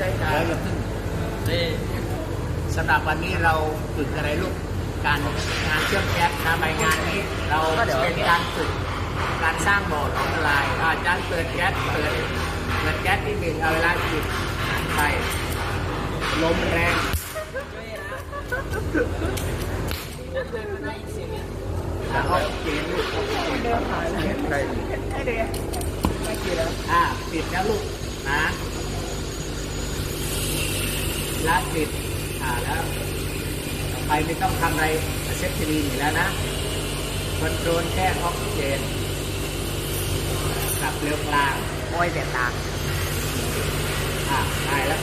ได้แล้วบอย่าเพิ่งนี่สำหรับวันนี้เราฝึกอะไรลูก การงานเชื่อมแก๊สทำไปงานนี้ เราเป็นการฝึกการสร้างบ่อหลอมละลายอาจารย์เปิดแก๊สเปิดเปิดแก๊สที่หนึ่งเอาเวลาจุดหันไปลมแรงแล้วออกซิเจนลูกออกซิเจนออกซิเจนได้ให้เด็กไม่กี่แล้วอ่าปิดแล้วลูกนะ ละปิดอ่าแล้วต่อไปไม่ต้องทำอะไรเซฟทีรีอยู่แล้วนะคอนโทรลแค่ออกซิเจนกลับเร็วกลางโอ้ยเสียงดังอ่าได้แล้ว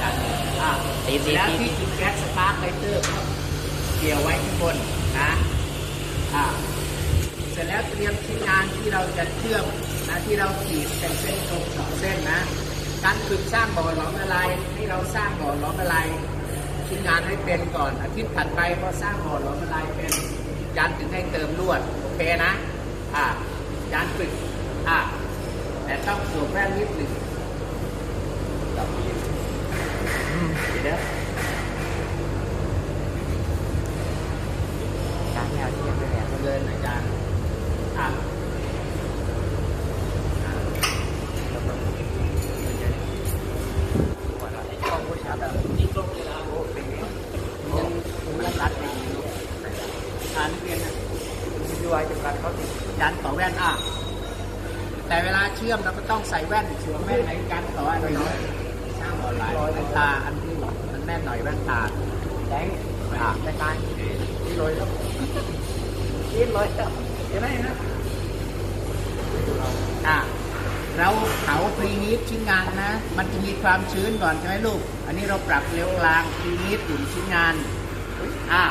จัดอ่าตีตีแล้วตีที่จุดแก๊สสปาร์คไลเตอร์เกี่ยวไว้ข้างบนนะอ่าเสร็จแล้วเตรียมชิ้นงานที่เราจะเชื่อมนะที่เราขีดเป็นเส้นตรงสองเส้นนะ การฝึกสร้างบ่อหลอมละลายให้เราสร้างบ่อหลอมละลายชิ้นงานให้เป็นก่อนอาทิตย์ถัดไปพอสร้างบ่อหลอมละลายเป็นยันถึงให้เติมลวดโอเคนะอ่ายันฝึกอ่าแต่ต้องสวมแว่นนิดหนึ่งเดี๋ยว แต่เวลาเชื่อมเราก็ต้องใส่แว่นสวมแว่นไหนกันต่ออันน้อยช่างออนไลน์แว่นตาอันที่มันแน่นหน่อยแว่นตาแดงอะจะตายนี่เลยแล้วนี่เลยแล้วเห็นไหมนะอะเราเผาพรีฮีทชิ้นงานนะ มันจะมีความชื้นก่อนใช่ไหมลูก อันนี้เราปรับเร็วกลางพรีฮีทอยู่ชิ้นงานอ่า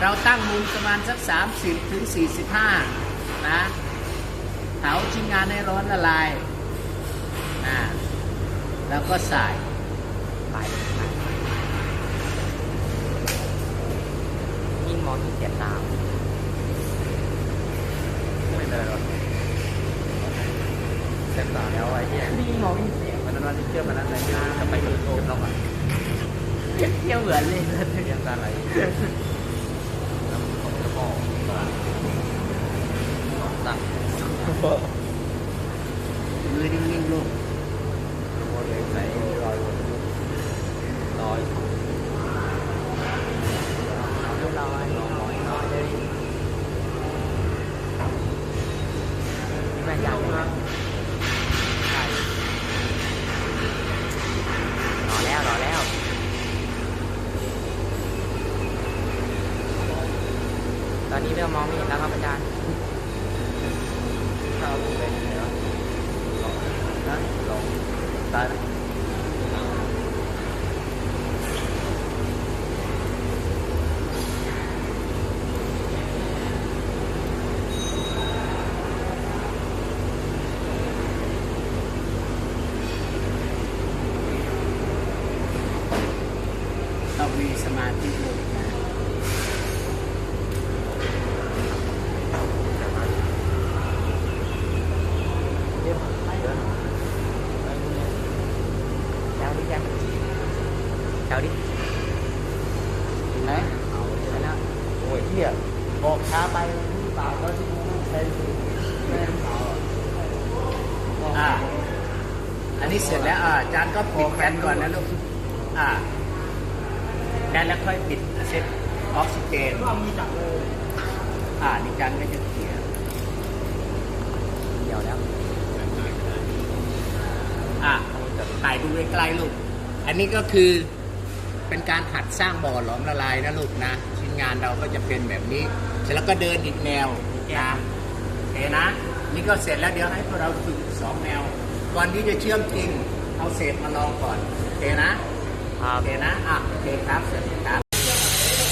เราตั้งมุมประมาณสัก 30ถึง45 นะ เผาชิ้นงานให้ร้อนละลายอ่าแล้วก็ใส่ไปยิ่งมองยิ่งเสียตาไม่เลยหรอกเสียตาแล้วไอ้เนี่ยยิ่มองยิ่งเสียมันนั้นที่เชื่อมันนั้นเลยจะไปดูโทรเราอะเที่ยวเหมือนเลยเรียนการอะไรน้ำของกระบอกตั้ง มือนิ่งๆลูกโมเดลไหนลอยลอยลอยลอยลอยเลยนี่แม่ยากมากใช่รอแล้วรอแล้วตอนนี้เริ่มมองไม่เห็นแล้วครับอาจารย์ ถ้าเราเป็นเนะลองนะลองตายต้องมีสมาธิลูกนะ เดี๋ยวไปเดี๋ยวเช้าดิยังเช้าดิไหนเอาไปแล้วโอ้ยเที่ยบอกช้าไปที่ปากก็ที่กูไม่ใช่แม่เปล่าอ่า อันนี้เสร็จแล้ว อ่าอาจารย์ก็ปิดแฟนก่อนนะลูก อ่าแฟนแล้วค่อยปิดเซ็ตออกซิเจนอ่านี่อาจารย์ก็จะเขียนเดี๋ยวแล้ว อะถ่ายดูใกล้ๆลูก อันนี้ก็คือ เป็นการหัดสร้างบ่อหลอมละลายนะลูกนะชิ้นงานเราก็จะเป็นแบบนี้ เสร็จแล้วก็เดินอีกแนวนะโอเคนะ นี่ก็เสร็จแล้วเดี๋ยวให้พวกเราฝึกสองแนว ก่อนที่จะเชื่อมจริง เอาเศษมาลองก่อนโอเคนะครัโอบเคนะอะโอเคครับสวัสดีครับ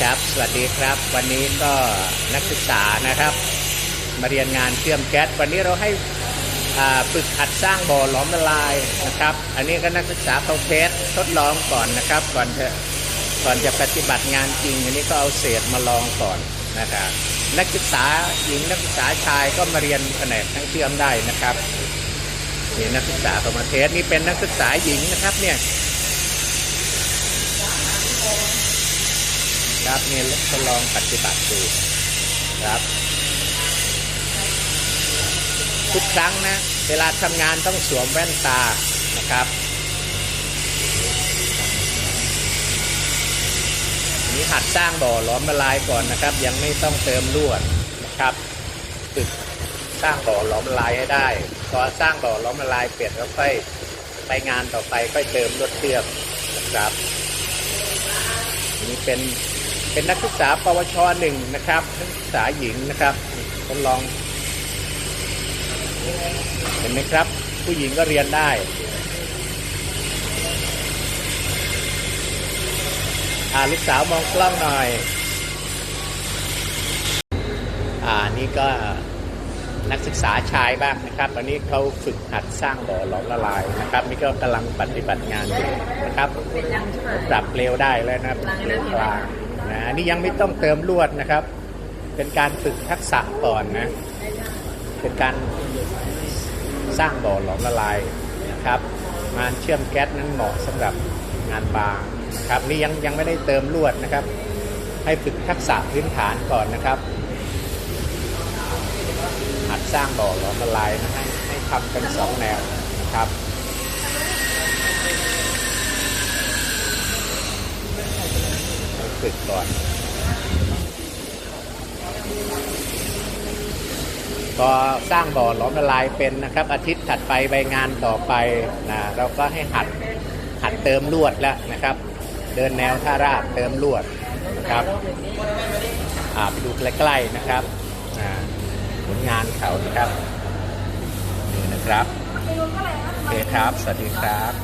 ครับ สวัสดีครับ วันนี้ก็นักศึกษานะครับ มาเรียนงานเชื่อมแก๊สวันนี้เราให้อ่า ฝึกหัดสร้างบ่อหลอมละลายนะครับ อันนี้ก็นักศึกษาเขาเทสทดลองก่อนนะครับ ก่อนจะก่อนจะปฏิบัติงานจริง อันนี้ก็เอาเศษมาลองก่อนนะครับนักศึกษาหญิงนักศึกษาชายก็มาเรียนแผนกทั้งเชื่อมได้นะครับนี่นักศึกษาเขามาเทสนี่เป็นนักศึกษาหญิงนะครับเนี่ยครับนี่ทดลองปฏิบัติดูครับ ทุกครั้งนะ เวลาทำงานต้องสวมแว่นตานะครับนี้หัดสร้างบ่อหล้อมละลายก่อนนะครับ ยังไม่ต้องเติมลวดนะครับฝึกสร้างบ่อหล้อมละลายให้ได้พอสร้างบ่อหล้อมละลายเสร็จแล้วค่อยไปงานต่อไปค่อยเติมลวดเชื่อมนะครับอันนี้เป็นเป็นนักศึกษาปวชหนึ่งนะครับนักศึกษาหญิงนะครับทดลอง เห็นไหมครับ ผู้หญิงก็เรียนได้อ่าลูกสาวมองกล้องหน่อย อ่านี่ก็นักศึกษาชายบ้างนะครับอันนี้เขาฝึกหัดสร้างบ่อหลอมละลายนะครับ นี่ก็กำลังปฏิบัติงานอยู่นะครับปรับเร็วได้แล้วนะครับเร็วกลางนะนนี้ยังไม่ต้องเติมลวดนะครับ เป็นการฝึกทักษะก่อนนะ เป็นการ สร้างบ่อหลอมละลายนะครับงานเชื่อมแก๊สนั้นเหมาะสำหรับงานบางนะครับนี่ยังยังไม่ได้เติมลวดนะครับ ให้ฝึกทักษะพื้นฐานก่อนนะครับหัดสร้างบ่อหลอมละลายนะให้ให้ทำเป็นสองแนวนะครับฝึกก่อน พอสร้างบ่อหลอมละลายเป็นนะครับ อาทิตย์ถัดไปใบงานต่อไปนะเราก็ให้หัดหัดเติมลวดแล้วนะครับ เดินแนวท่าราบเติมลวดนะครับไปดูใกล้ๆนะครับผลงานเขานะครับนี่นะครับโอเคครับ สวัสดีครับ